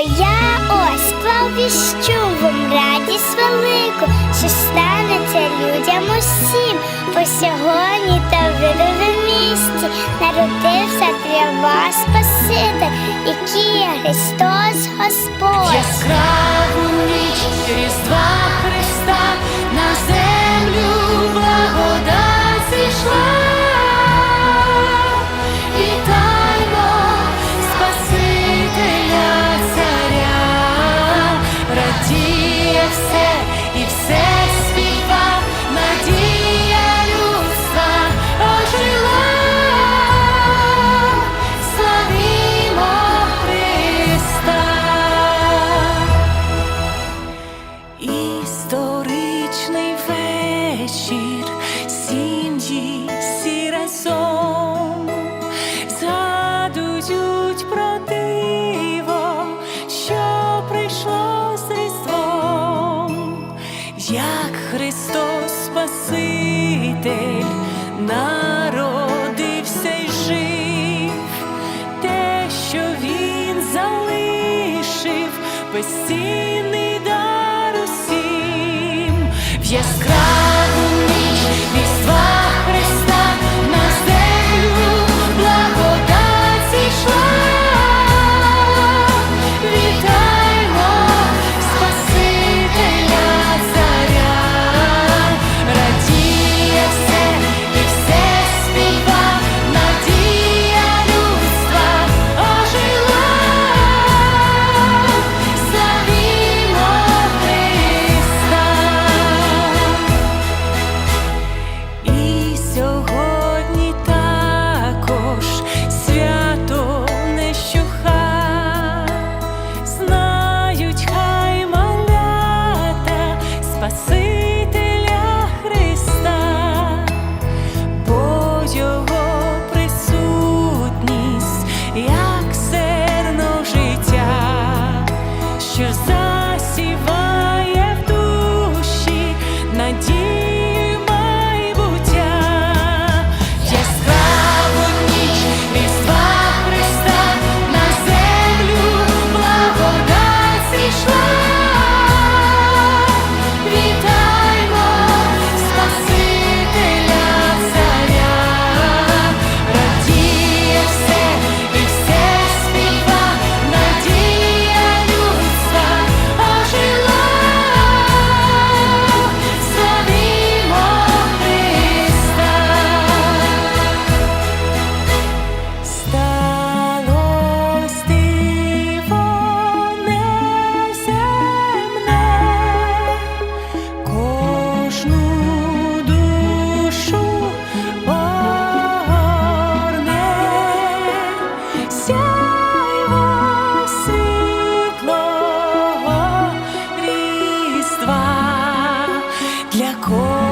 Я ось повіщу вам радість велику, що станеться людям усім, по сьогодні та видовим місті народився для вас Спаситель, який Христос Господь. Яскраву ніч різдва. як Христос Спаситель народився й жив, те, що Він залишив, безцінний дар усім в яскраві. для кого.